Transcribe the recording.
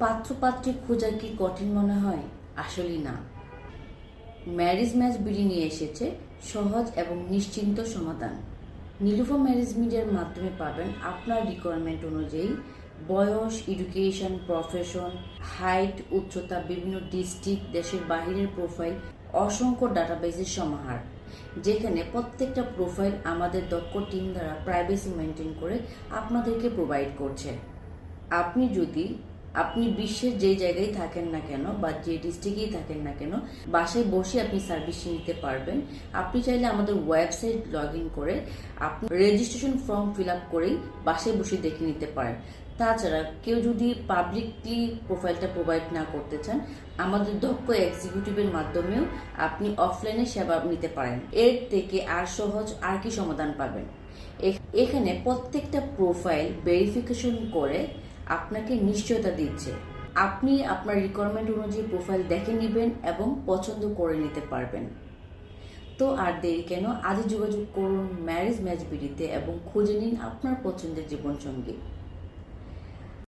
পাত্রপাত্রী খোঁজা কি কঠিন মনে হয়? আসলেই না। ম্যারেজ ম্যাচ বিডি নিয়ে এসেছে, সহজ এবং নিশ্চিন্ত সমাধান। নীলুফা ম্যারেজ মিডিয়ার মাধ্যমে পাবেন আপনার রিকোয়ারমেন্ট অনুযায়ী বয়স এডুকেশন প্রফেশন হাইট উচ্চতা, বিভিন্ন ডিস্ট্রিক্ট দেশের বাহিরের প্রোফাইল অসংখ্য ডাটাবেসের সমাহার। যেখানে প্রত্যেকটা প্রোফাইল আমাদের দক্ষ টিম দ্বারা প্রাইভেসি মেনটেন করে আপনাদেরকে প্রোভাইড করছে। আপনি যদি আপনি বিশ্বের যে জায়গায় থাকেন না কেন বা যে ডিস্ট্রিক্টেই থাকেন না কেন, বাসায় বসে আপনি সার্ভিস নিতে পারবেন। আপনি চাইলে আমাদের ওয়েবসাইট লগ ইন করে আপনি রেজিস্ট্রেশন ফর্ম ফিল আপ করেই বাসায় বসে দেখে নিতে পারেন। তাছাড়া কেউ যদি পাবলিকলি প্রোফাইলটা প্রোভাইড না করতে চান, আমাদের দক্ষ এক্সিকিউটিভের মাধ্যমেও আপনি অফলাইনে সেবা নিতে পারেন। এর থেকে আর সহজ আর কি সমাধান পাবেন? এখ- এখানে প্রত্যেকটা প্রোফাইল ভেরিফিকেশন করে আপনাকে নিশ্চয়তা দিচ্ছে। আপনি আপনার রিকোয়ারমেন্ট অনুযায়ী প্রোফাইল দেখে নেবেন এবং পছন্দ করে নিতে পারবেন। তো আর দেরি কেন? আজই যোগাযোগ করুন ম্যারেজ ম্যাচ বিডিতে এবং খুঁজে নিন আপনার পছন্দের জীবনসঙ্গী।